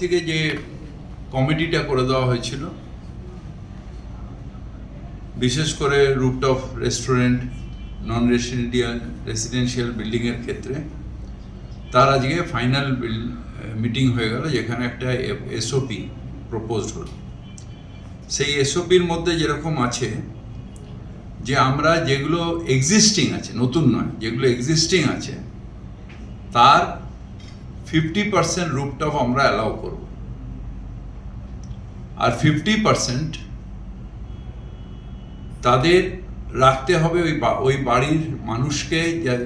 থেকে যে কমিটিটা করে দেওয়া হয়েছিল, বিশেষ করে rooftop restaurant non residential residential বিল্ডিংয়ের ক্ষেত্রে, তার আজকে ফাইনাল বিল মিটিং হয়ে গেল যেখানে একটা এসওপি প্রপোজড হলো। সেই এসওপির মধ্যে যেরকম আছে যে আমরা যেগুলো এক্সিস্টিং আছে, নতুন নয়, যেগুলো এক্সিস্টিং আছে, তার ফিফটি পার্সেন্ট রুপটপ আমরা অ্যালাউ করব। আর ফিফটি পার্সেন্ট তাদের রাখতে হবে ওই ওই বাড়ির মানুষকে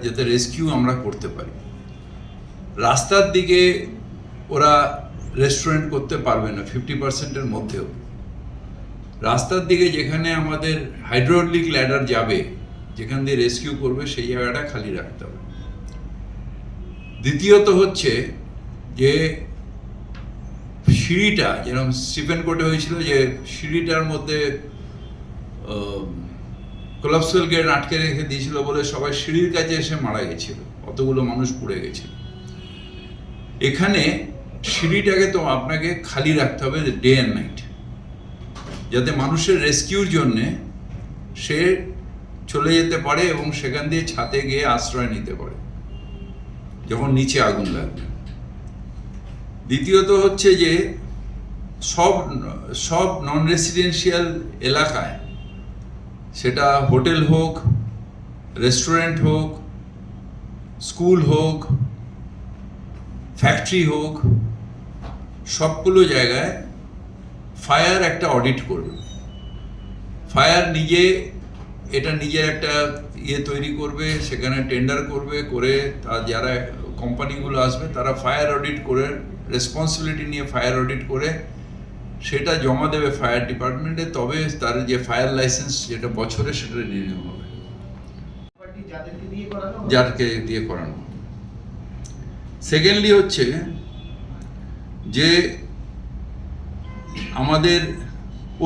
যাতে রেস্কিউ আমরা করতে পারি। রাস্তার দিকে ওরা রেস্টুরেন্ট করতে পারবে না ফিফটি পার্সেন্টের মধ্যেও। রাস্তার দিকে যেখানে আমাদের হাইড্রোলিক ল্যাডার যাবে, যেখান দিয়ে রেস্কিউ করবে, সেই জায়গাটা খালি রাখতে হবে। দ্বিতীয়ত হচ্ছে যে সিঁড়িটা, যেরকম স্টিফেন কোর্টে হয়েছিল যে সিঁড়িটার মধ্যে কোলাপসুয়াল গেট আটকে রেখে দিয়েছিল বলে সবাই সিঁড়ির কাছে এসে মারা গেছিল, অতগুলো মানুষ পুড়ে গেছিল। এখানে সিঁড়িটাকে তো আপনাকে খালি রাখতে হবে ডে অ্যান্ড নাইট যাতে মানুষের রেস্কিউর জন্যে সে চলে যেতে পারে এবং সেখান দিয়ে ছাতে গিয়ে আশ্রয় নিতে পারে। যখন নিচে আগুন লাগবে। দ্বিতীয়ত হচ্ছে যে, সব সব নন রেসিডেন্সিয়াল এলাকায়, সেটা হোটেল হোক, রেস্টুরেন্ট হোক, স্কুল হোক, ফ্যাক্টরি হোক, সবগুলো জায়গায় ফায়ার একটা অডিট করবে। ফায়ার নিজে, এটা নিজের একটা ইয়ে তৈরি করবে, সেখানে টেন্ডার করবে, করে তার যারা কোম্পানিগুলো আসবে তারা ফায়ার অডিট করে রেসপন্সিবিলিটি নিয়ে ফায়ার অডিট করে সেটা জমা দেবে ফায়ার ডিপার্টমেন্টে তবে তার যে ফায়ার লাইসেন্স যেটা বছরে সেটা রিনিউ হবে। যাদেরকে দিয়ে করানো যারকে দিয়ে করানো সেকেন্ডলি হচ্ছে যে আমাদের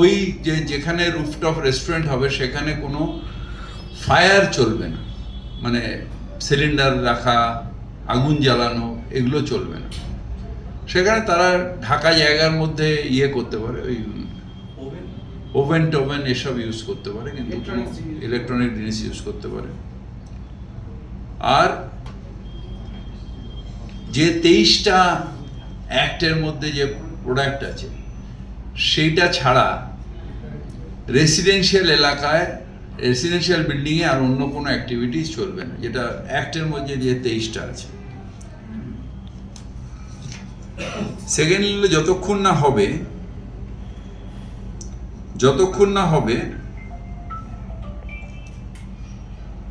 ওই যে যেখানে রুফটপ রেস্টুরেন্ট হবে সেখানে কোনো ফায়ার চলবে না। মানে সিলিন্ডার রাখা আগুন জ্বালানো এগুলো চলবে না। সেখানে তারা ঢাকা জায়গার মধ্যে ইয়ে করতে পারে ওই ওভেন টোভেন এসব ইউজ করতে পারে কিন্তু ইলেকট্রনিক জিনিস ইউজ করতে পারে। আর যে তেইশটা অ্যাক্টের মধ্যে যে প্রোডাক্ট আছে সেইটা ছাড়া রেসিডেন্সিয়াল এলাকায় রেসিডেন্সিয়াল বিল্ডিংয়ে আর অন্য কোনো অ্যাক্টিভিটিস চলবে না, যেটা অ্যাক্টের মধ্যে যে তেইশটা আছে। সেকেন্ডলি যতক্ষণ না হবে, যতক্ষণ না হবে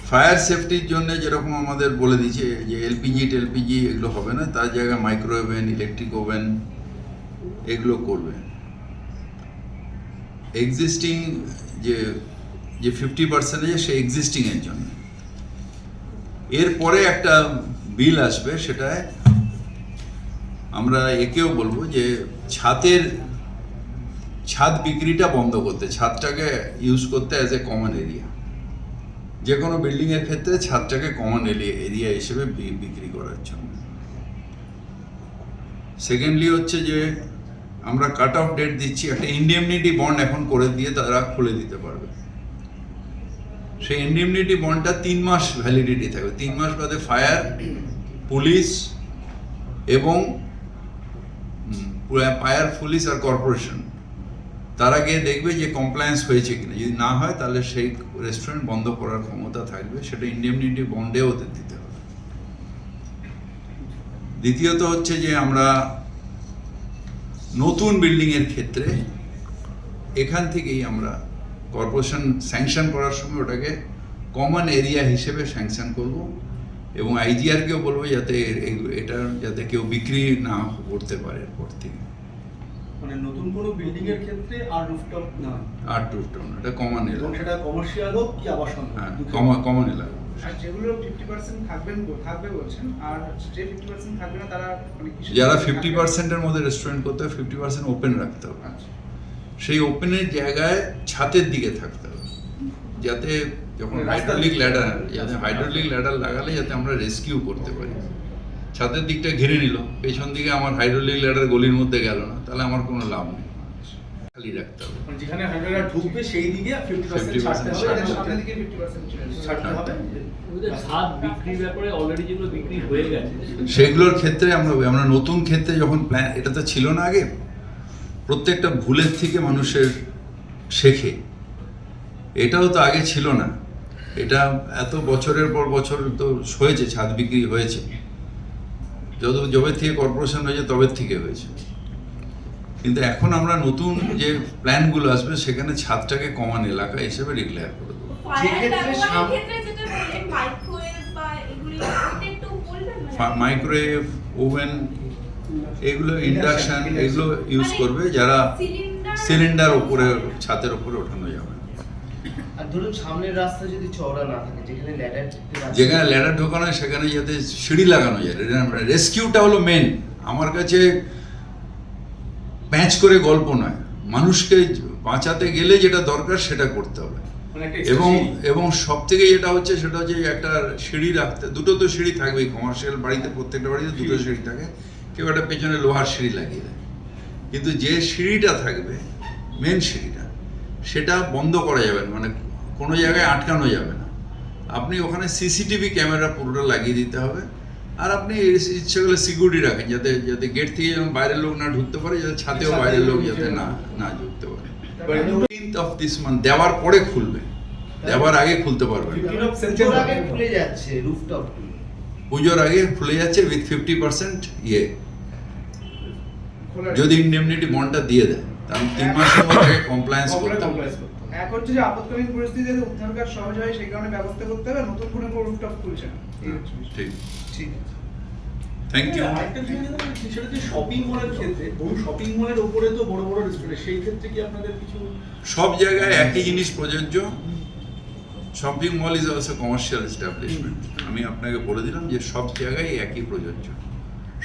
ফায়ার সেফটির জন্য যেরকম আমাদের বলে দিয়েছে, যে এলপিজি টেলপিজি এগুলো হবে না, তার জায়গায় মাইক্রো ওভেন ইলেকট্রিক ওভেন এগুলো করবে। এক্সিস্টিং যে যে ফিফটি পার্সেন্ট আছে সে এক্সিস্টিংয়ের জন্য। এরপরে একটা বিল আসবে, সেটায় আমরা একেও বলব যে ছাদের, ছাদ বিক্রিটা বন্ধ করতে, ছাদটাকে ইউজ করতে অ্যাজ এ কমন এরিয়া যে কোনো বিল্ডিংয়ের ক্ষেত্রে ছাদটাকে কমন এরিয়া হিসেবে বিক্রি করার জন্য। সেকেন্ডলি হচ্ছে যে আমরা কাট অফ ডেট দিচ্ছি, একটা ইন্ডিমনিটি বন্ড এখন করে দিয়ে তারা খুলে দিতে পারবে। সেই ইন্ডিমনিটি বন্ডটা তিন মাস ভ্যালিডিটি থাকবে। তিন মাস বাদে ফায়ার পুলিশ এবং ফায়ার পুলিশ আর কর্পোরেশন তারা গিয়ে দেখবে যে কমপ্লায়েন্স হয়েছে কিনা। যদি না হয়, তাহলে সেই রেস্টুরেন্ট বন্ধ করার ক্ষমতা থাকবে। সেটা ইন্ডেমনিটি বন্ডে ওদের দিতে হবে। দ্বিতীয়ত হচ্ছে যে আমরা নতুন বিল্ডিংয়ের ক্ষেত্রে এখান থেকেই আমরা কর্পোরেশন স্যাংশন করার সময় ওটাকে কমন এরিয়া হিসেবে স্যাংশন করব এবং আইজিআরকেও বলব যাতে এটা যাতে কেউ বিক্রি না করতে পারে এরপর থেকে। মানে নতুন কোনো বিল্ডিং এর ক্ষেত্রে আর রুফটপ না। আর টু টাউন এটা কমন এলাকা সেটা কমার্শিয়াল হোক কি আবাসন হ্যাঁ কমন কমন এলাকা আর যেগুলো ফিফটি পার্সেন্ট থাকবেন থাকবে বলছেন আর যে ফিফটি পার্সেন্ট থাকবে না তারা মানে যারা জন্য ফিফটি থাকবে? পার্সেন্টের মধ্যে রেস্টুরেন্ট করতে হবে ফিফটি পার্সেন্ট ওপেন রাখতে হবে। আচ্ছা। সেই ওপেনের জায়গায় ছাতের দিকে থাকতে হবে। যাতে যখন মানে হাইড্রোলিক ল্যাডার যাতে হাইড্রোলিক ল্যাডার লাগালে যাতে আমরা রেস্কিউ করতে পারি। ছাদের দিকটা ঘিরে নিল পেছন দিকে আমার হাইড্রোলিক ল্যাডার গলির মধ্যে গেল না তাহলে আমার কোনো লাভ নেই। খালি রাখতে হবে। মানে যেখানে হাইড্রোলার ঢুকবে সেই দিকে ফিফটি পার্সেন্ট 50% ছাড়তে হবে সামনের সামনের দিকে ফিফটি পার্সেন্ট ছিল ছাড়তে হবে। ওদের বিক্রির ব্যাপারে অলরেডি যেগুলো বিক্রি হয়ে গেছে। সেগুলোর ক্ষেত্রে আমরা আমরা নতুন ক্ষেত্রে যখন প্ল্যান এটা তো ছিল না আগে প্রত্যেকটা ভুলের থেকে মানুষের শেখে। এটাও তো আগে ছিল না। এটা এত বছরের পর বছর তো হয়েছে ছাদ বিক্রি হয়েছে। যত যবে থেকে কর্পোরেশন হয়েছে তবে থেকে হয়েছে। কিন্তু এখন আমরা নতুন যে প্ল্যানগুলো আসবে সেখানে ছাদটাকে কমান এলাকা হিসেবে ডিক্লেয়ার করে দেবো। মানে? মাইক্রোওয়েভ ওভেন এগুলো ইন্ডাকশন এগুলো ইউজ মানে করবে যারা সিলিন্ডার সিলিন্ডার উপরে ছাদের উপরে ওঠানো যাবে। আর ধরুন সামনের রাস্তা যদি চওড়া না থাকে যেখানে ল্যাডার যেখানে ল্যাডার ঢোকানো হয় সেখানে যাতে সিঁড়ি লাগানো যায়। রেস্কিউটা হলো মেন আমার কাছে প্যাঁচ করে গল্প নয়। মানুষকে বাঁচাতে গেলে যেটা দরকার সেটা করতে হবে। মানে এবং এবং সব থেকে যেটা হচ্ছে সেটা হচ্ছে একটা সিঁড়ি রাখতে দুটো তো সিঁড়ি থাকবেই। কমার্শিয়াল বাড়িতে প্রত্যেকটা বাড়িতে দুটো সিঁড়ি থাকে। কেউ একটা পেছনে লোহার সিঁড়ি লাগিয়ে দেয়। কিন্তু যে সিঁড়িটা থাকবে মেন সিঁড়িটা সেটা বন্ধ করা যাবে না মানে কোনো জায়গায় আটকানো যাবে না। আপনি ওখানে সিসিটিভি ক্যামেরা পুরোটা লাগিয়ে দিতে হবে আর আপনি ইচ্ছে করলে সিকিউরিটি রাখেন যাতে যাতে গেট থেকে যেমন বাইরের লোক না ঢুকতে পারে যাতে ছাতেও বাইরের লোক যাতে না না- ঢুকতে পারে। অফ দিস মান্থ দেওয়ার পরে খুলবে। দেওয়ার আগে খুলতে পারবে না। 15 of পুজোর September। আগে খুলে যাচ্ছে রুফটপ পুজোর আগে খুলে যাচ্ছে উইথ ফিফটি পার্সেন্ট ইয়ে। যদি ইন্ডেমনিটি বন্ডটা দিয়ে দেয় তাহলে তিন মাসের মধ্যে কমপ্লায়েন্স করতে এখন যদি পরিস্থিতিতে উদ্ধার কাজ সহজ হয় সেই কারণে ব্যবস্থা করতে হবে নতুন করে কোনো রুফটপ খুলছে না। বিষয়। ঠিক। ঠিক থ্যাংক ইউ হ্যাঁ, আরেকটা জিনিস সেটা হচ্ছে শপিং মলের ক্ষেত্রে বহু শপিং মলের উপরে তো বড় বড় রেস্টুরেন্ট সেই ক্ষেত্রে কি আপনাদের কিছু সব জায়গায় একই জিনিস প্রযোজ্য? Shopping mall is also commercial establishment আমি আপনাকে বলে দিলাম যে সব জায়গায় একই প্রযোজ্য।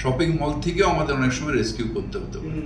শপিং মল থেকেও আমাদের অনেক সময় রেস্কিউ করতে হতে পারে।